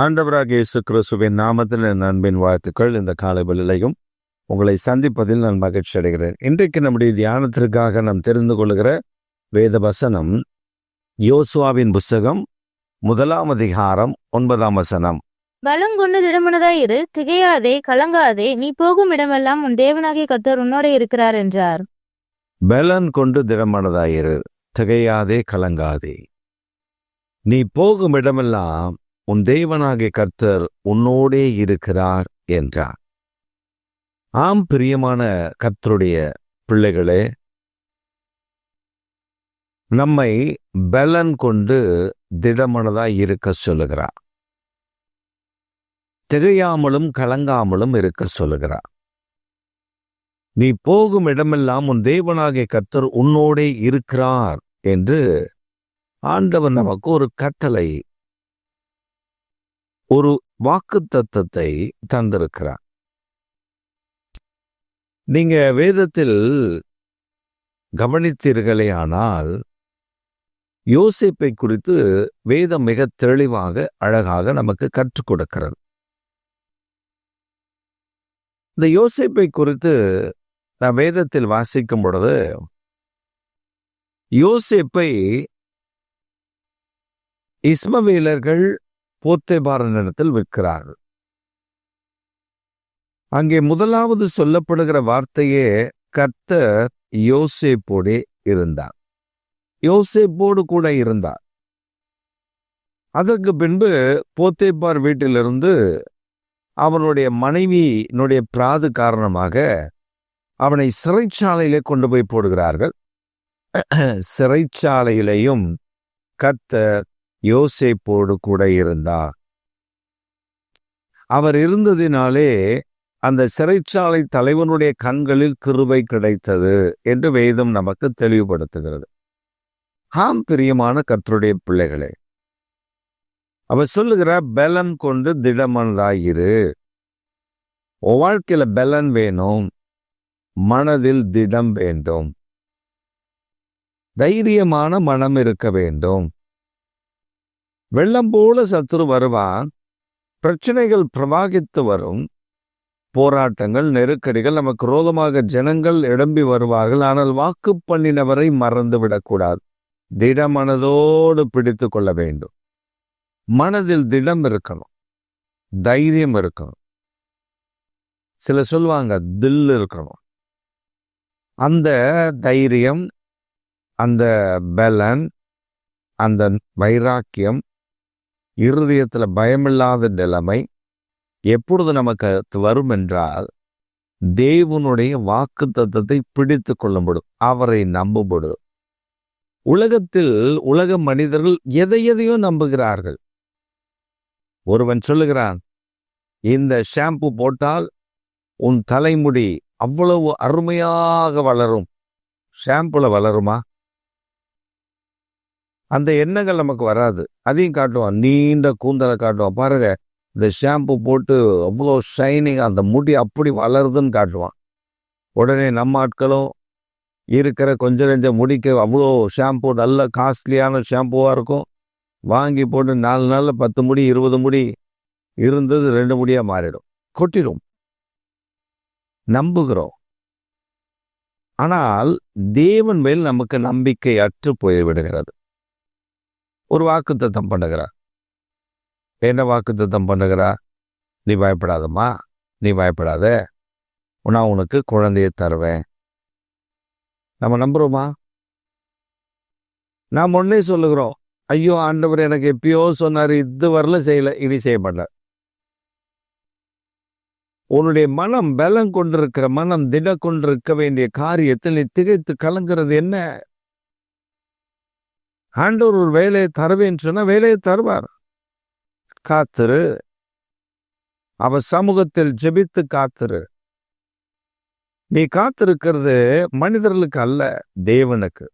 ஆண்டவராக இயேசு கிறிஸ்துவின் நாமத்தில் என் அன்பின் வாழ்த்துக்கள். இந்த காலை வேளையிலையும் உங்களை சந்திப்பதில் நான் மகிழ்ச்சி அடைகிறேன். இன்றைக்கு நம்முடைய தியானத்திற்காக நாம் தெரிந்து கொள்கிற வேத வசனம் யோசுவாவின் புஸ்தகம் முதலாம் அதிகாரம் ஒன்பதாம் வசனம். பலங்கொண்டு திடமனதாய் இரு திகையாதே கலங்காதே நீ போகும் இடமெல்லாம் உன் தேவனாகிய கர்த்தர் உன்னோட இருக்கிறார் என்றார். பலன் கொண்டு திடமானதாயிரு திகையாதே கலங்காதே. நீ போகும் இடமெல்லாம் உன் தேவனாகிய கர்த்தர் உன்னோடே இருக்கிறார் என்றார். ஆம் பிரியமான கர்த்தருடைய பிள்ளைகளே நம்மை பலன் கொண்டு திடமனதாய் இருக்க சொல்லுகிறார். திகையாமலும் கலங்காமலும் இருக்க சொல்லுகிறார். நீ போகும் இடமெல்லாம் உன் தேவனாகிய கர்த்தர் உன்னோடே இருக்கிறார் என்று ஆண்டவர் நமக்கு ஒரு கட்டளை ஒரு வாக்கு தத்தத்தை தந்திருக்கிறார். நீங்க வேதத்தில் கவனித்தீர்களே ஆனால் யோசிப்பை குறித்து வேதம் மிக தெளிவாக அழகாக நமக்கு கற்றுக் கொடுக்கிறது. இந்த யோசிப்பை குறித்து நான் வேதத்தில் வாசிக்கும் பொழுது யோசிப்பை இஸ்மவேலர்கள் போத்தேபாரனிடத்தில் விற்கிறார்கள். அங்கே முதலாவது சொல்லப்படுகிற வார்த்தையே கர்த்தர் யோசேப்போடே இருந்தார். யோசேப்போடு கூட இருந்தார். அதற்கு பின்பு போத்தேபார் வீட்டிலிருந்து அவனுடைய மனைவியினுடைய பிராது காரணமாக அவனை சிறைச்சாலையிலே கொண்டு போய் போடுகிறார்கள். சிறைச்சாலையிலையும் கர்த்தர் யோசேப்போடு கூட இருந்தார். அவர் இருந்ததினாலே அந்த சிறைச்சாலை தலைவனுடைய கண்களில் கிருபை கிடைத்தது என்று வேதம் நமக்கு தெளிவுபடுத்துகிறது. ஆம் பிரியமான கற்றுடைய பிள்ளைகளே. அவர் சொல்லுகிற பலன் கொண்டு திடமனதாயிரு உன் வாழ்க்கையில பலன் வேணும். மனதில் திடம் வேண்டும். தைரியமான மனம் இருக்க வேண்டும். வெள்ளம் போல சத்துரு வருவான் பிரச்சனைகள் பிரவாகித்து வரும் போராட்டங்கள் நெருக்கடிகள் நமக்கு ரோதமாக ஜனங்கள் இடம்பி வருவார்கள் ஆனால் வாக்கு பண்ணினவரை மறந்து விடக்கூடாது திடமனதோடு பிடித்து கொள்ள வேண்டும். மனதில் திடம் இருக்கணும். தைரியம் இருக்கணும். சில சொல்லுவாங்க தில் இருக்கணும். அந்த தைரியம் அந்த பலன் அந்த வைராக்கியம் இருதயத்துல பயமில்லாத நிலைமை எப்பொழுது நமக்கு வரும் என்றால் தேவனுடைய வாக்கு தத்துவத்தை பிடித்து கொள்ளும்படும் அவரை நம்பும்படும் உலகத்தில் உலக மனிதர்கள் எதை எதையோ நம்புகிறார்கள். ஒருவன் சொல்லுகிறான் இந்த ஷாம்பு போட்டால் உன் தலைமுடி அவ்வளவு அருமையாக வளரும். ஷாம்புல வளருமா? அந்த எண்ணங்கள் நமக்கு வராது. அதையும் காட்டுவான். நீண்ட கூந்தலை காட்டுவான். பாருங்க இந்த ஷாம்பு போட்டு அவ்வளோ ஷைனிங் அந்த முடி அப்படி வளருதுன்னு காட்டுவான். உடனே நம்ம ஆட்களும் இருக்கிற கொஞ்சம் நெஞ்ச முடிக்க அவ்வளோ ஷாம்பு நல்ல காஸ்ட்லியான ஷாம்புவாக இருக்கும். வாங்கி போட்டு நாலு நாளில் பத்து முடி இருபது முடி இருந்தது ரெண்டு முடியாக மாறிடும். கொட்டிடும் நம்புகிறோம். ஆனால் தேவன் மேல் நமக்கு நம்பிக்கை அற்று போய்விடுகிறது. ஒரு வாக்குத்தத்தம் பண்ணுகிறார் என்ன வாக்குத்தத்தம் பண்ணுகிறா? நீ பயப்படாதம்மா. நீ பயப்படாத. நான் உனக்கு குழந்தைய தருவேன். நம்ம நம்புகிறோமா நாம் ஒன்றே சொல்லுகிறோம். ஐயோ ஆண்டவர் எனக்கு எப்பயோ சொன்னார் இது வரல செய்யல இனி செய்ய மாட்டார். உன்னுடைய மனம் பலம் கொண்டிருக்கிற மனம் திட கொண்டிருக்க வேண்டிய காரியத்தில் நீ திகைத்து கலங்கிறது என்ன? ஆண்டவர் ஒரு வேலையை தருவேன்னு சொன்னா வேலையை தருவார். காத்திரு. அவர் சமூகத்தில் ஜெபித்து காத்திரு. நீ காத்திருக்கிறது மனிதர்களுக்கு அல்ல தேவனுக்கு.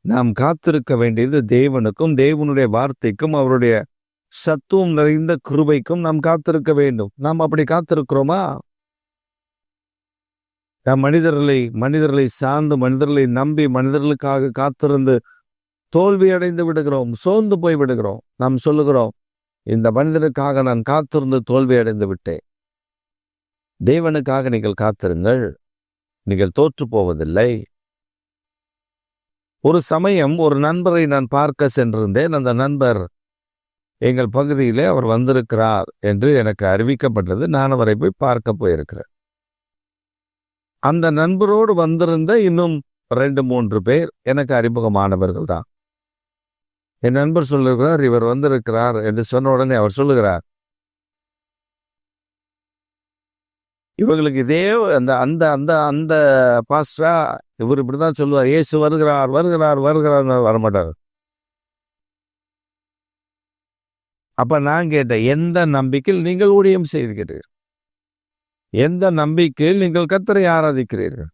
நாம் காத்திருக்க வேண்டியது தேவனுக்கும் தேவனுடைய வார்த்தைக்கும் அவருடைய சத்துவம் நிறைந்த கிருபைக்கும் நாம் காத்திருக்க வேண்டும். நாம் அப்படி காத்திருக்கிறோமா? நாம் மனிதர்களை மனிதர்களை சார்ந்து மனிதர்களை நம்பி மனிதர்களுக்காக காத்திருந்து தோல்வி அடைந்து விடுகிறோம் சோர்ந்து போய் விடுகிறோம் நாம் சொல்லுகிறோம் இந்த மனிதனுக்காக நான் காத்திருந்து தோல்வி அடைந்து விட்டேன். தேவனுக்காக நீங்கள் காத்திருங்கள். நீங்கள் தோற்று போவதில்லை. ஒரு சமயம் ஒரு நண்பரை நான் பார்க்க சென்றிருந்தேன். அந்த நண்பர் எங்கள் பகுதியிலே அவர் வந்திருக்கிறார் என்று எனக்கு அறிவிக்கப்பட்டது. நான் அவரை போய் பார்க்க போயிருக்கிறேன். அந்த நண்பரோடு வந்திருந்த இன்னும் ரெண்டு மூன்று பேர் எனக்கு அறிமுகமானவர்கள் தான் என் நண்பர் சொல்லுகிறார் இவர் வந்திருக்கிறார் என்று சொன்ன உடனே அவர் சொல்லுகிறார். இவங்களுக்கு இதே அந்த அந்த அந்த அந்த பாஸ்டரா இவர் இப்படிதான் சொல்லுவார். இயேசு வருகிறார் வருகிறார் வருகிறார் வரமாட்டார். அப்ப நான் கேட்டேன் எந்த நம்பிக்கையில் நீங்கள் ஊழியம் செய்துகிறீர்கள்? எந்த நம்பிக்கையில் நீங்கள் கத்தரை ஆராதிக்கிறீர்கள்?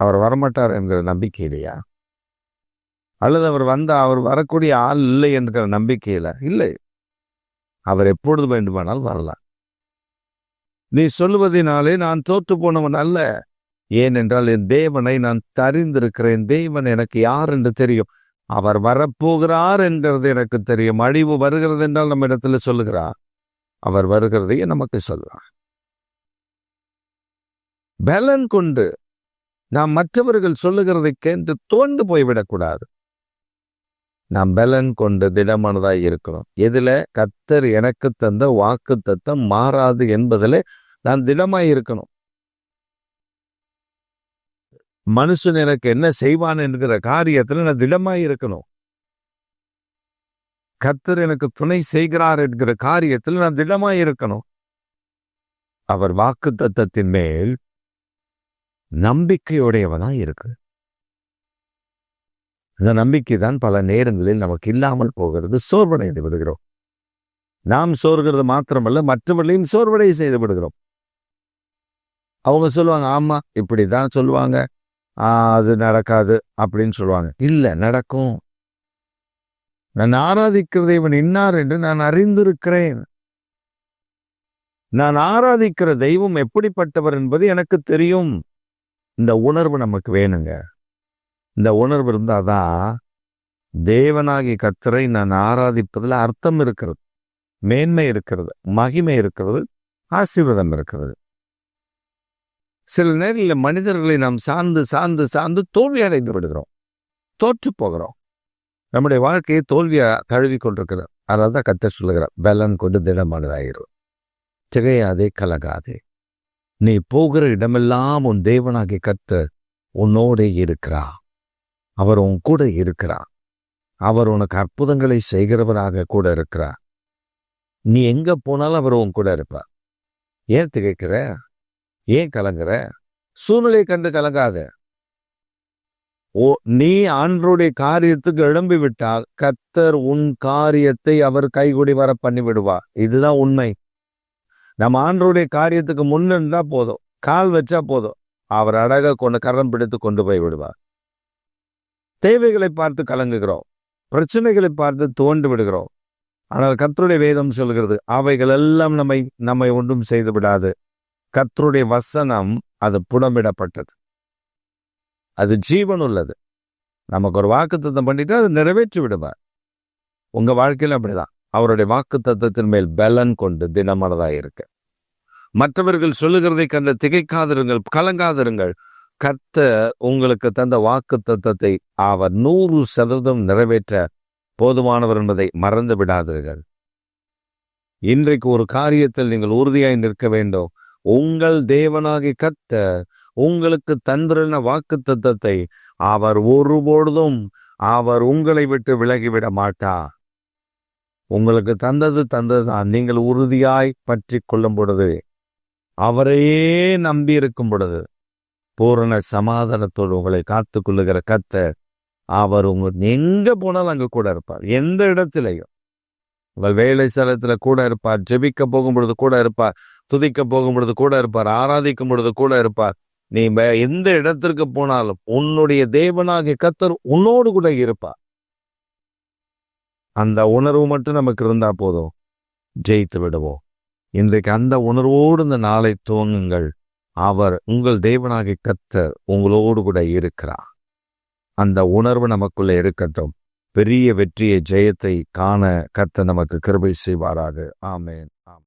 அவர் வரமாட்டார் என்கிற நம்பிக்கை இல்லையா அல்லது அவர் வந்த அவர் வரக்கூடிய ஆள் இல்லை என்கிற நம்பிக்கையில் இல்லை. அவர் எப்பொழுது வேண்டுமானால் வரலாம். நீ சொல்லுவதினாலே நான் தோற்று போனவன் அல்ல. ஏனென்றால் என் தேவனை நான் தறிந்திருக்கிறேன் தேவன் எனக்கு யார் என்று தெரியும். அவர் வரப்போகிறார் என்கிறது எனக்கு தெரியும். அழிவு வருகிறது என்றால் நம்ம இடத்துல சொல்லுகிறார். அவர் வருகிறதையே நமக்கு சொல்றார் பலன் கொண்டு நாம் மற்றவர்கள் சொல்லுகிறதை கேட்டு தோண்டு போய்விடக்கூடாது. நாம் பலன் கொண்டு திடமானதாய் இருக்கணும். எதுல? கத்தர் எனக்கு தந்த வாக்கு தத்தம் மாறாது என்பதில் நான் திடமாய் இருக்கணும். மனுஷன் எனக்கு என்ன செய்வான் என்கிற காரியத்துல நான் திடமாய் இருக்கணும். கத்தர் எனக்கு துணை செய்கிறார் என்கிற காரியத்தில் நான் திடமாய் இருக்கணும். அவர் வாக்கு தத்தத்தின் மேல் நம்பிக்கையுடையவனாய் இருக்கு. இந்த நம்பிக்கை தான் பல நேரங்களில் நமக்கு இல்லாமல் போகிறது சோர்வடைந்து விடுகிறோம். நாம் சோர்கிறது மாத்திரமல்ல மற்றவர்களையும் சோர்வடை செய்து விடுகிறோம். அவங்க சொல்லுவாங்க ஆமா இப்படிதான் சொல்லுவாங்க. அது நடக்காது அப்படின்னு சொல்லுவாங்க. இல்ல நடக்கும். நான் ஆராதிக்கிற இவன் இன்னார் என்று நான் அறிந்திருக்கிறேன். நான் ஆராதிக்கிற தெய்வம் எப்படிப்பட்டவர் என்பது எனக்கு தெரியும். இந்த உணர்வு நமக்கு வேணுங்க. இந்த உணர்வு இருந்தாதான் தேவனாகி கத்தரை நான் ஆராதிப்பதில் அர்த்தம் இருக்கிறது மேன்மை இருக்கிறது மகிமை இருக்கிறது ஆசீர்வாதம் இருக்கிறது. சில நேரில் மனிதர்களை நாம் சார்ந்து சார்ந்து சார்ந்து தோல்வி அடைந்து விடுகிறோம் தோற்று போகிறோம். நம்முடைய வாழ்க்கையை தோல்வியை தழுவி கொண்டிருக்கிறார். அதனால தான் கத்த சொல்லுகிறார் பலன் கொண்டு திடமானதாயிரும் திகையாதே கலகாதே. நீ போகிற இடமெல்லாம் உன் தேவனாகிய கத்தர் உன்னோடே இருக்கிறா அவர் உன் கூட இருக்கிறார். அவர் உனக்கு அற்புதங்களை செய்கிறவராக கூட இருக்கிறார். நீ எங்க போனாலும் அவர் உன் கூட இருப்பார். ஏன் திகைக்கிற? ஏன் கலங்குற? சூழ்நிலையை கண்டு கலங்காத. ஓ நீ ஆண்டருடைய காரியத்துக்கு எழும்பி விட்டால் கத்தர் உன் காரியத்தை அவர் கைகூடி வர பண்ணி விடுவார் இதுதான் உண்மை. நம்ம ஆண்டருடைய காரியத்துக்கு முன்னிருந்தா போதும். கால் வச்சா போதும். அவர் அழக கொண்டு கரம் பிடித்து கொண்டு போய் விடுவார் தேவைகளை பார்த்து கலங்குகிறோம். பிரச்சனைகளை பார்த்து தோண்டு விடுகிறோம். ஆனால் கத்தருடைய வேதம் சொல்கிறது அவைகள் எல்லாம் நம்மை நம்மை ஒன்றும் செய்து விடாது கத்தருடைய வசனம் அது புடமிடப்பட்டது. அது ஜீவன் உள்ளது நமக்கு ஒரு வாக்குத்தத்தம் பண்ணிட்டு அதை நிறைவேற்றி விடுவார். உங்க வாழ்க்கையில அப்படிதான். அவருடைய வாக்குத்தத்தத்தின் மேல் பலன் கொண்டு தினமனதாக இருக்க. மற்றவர்கள் சொல்லுகிறதை கண்டு திகைக்காதிருங்கள் கலங்காதிருங்கள். கர்த்தர் உங்களுக்கு தந்த வாக்கு தத்தத்தை அவர் நூறு சதவீதம் நிறைவேற்ற போதுமானவர் என்பதை மறந்து விடாதீர்கள். இன்றைக்கு ஒரு காரியத்தில் நீங்கள் உறுதியாய் நிற்க வேண்டும். உங்கள் தேவனாகி கர்த்தர் உங்களுக்கு தந்திரன வாக்கு தத்தத்தை அவர் ஒருபொழுதும் அவர் உங்களை விட்டு விலகிவிட மாட்டார் உங்களுக்கு தந்தது தந்ததுதான். நீங்கள் உறுதியாய் பற்றி கொள்ளும் பொழுது அவரையே நம்பி இருக்கும் பொழுது பூரண சமாதானத்தோடு உங்களை காத்து கொள்ளுகிற கத்தர் அவர் உங்க எங்க போனாலும் அங்க கூட இருப்பார். எந்த இடத்திலையும். உங்கள் வேலை ஸ்தலத்தில் கூட இருப்பார் ஜெபிக்க போகும் பொழுது கூட இருப்பார் துதிக்க போகும் பொழுது கூட இருப்பார் ஆராதிக்கும் பொழுது கூட இருப்பார். நீ எந்த இடத்திற்கு போனாலும் உன்னுடைய தேவனாகிய கத்தர் உன்னோடு கூட இருப்பார். அந்த உணர்வு மட்டும் நமக்கு இருந்தா போதும். ஜெயித்து விடுவோம். இன்றைக்கு அந்த உணர்வோடு இந்த நாளை துவங்குங்கள். அவர் உங்கள் தேவனாகி கத்தர் உங்களோடு கூட இருக்கிறார். அந்த உணர்வு நமக்குள்ள இருக்கட்டும். பெரிய வெற்றியை ஜெயத்தை காண கத்த நமக்கு கிருபை செய்வாராக. ஆமேன். ஆம்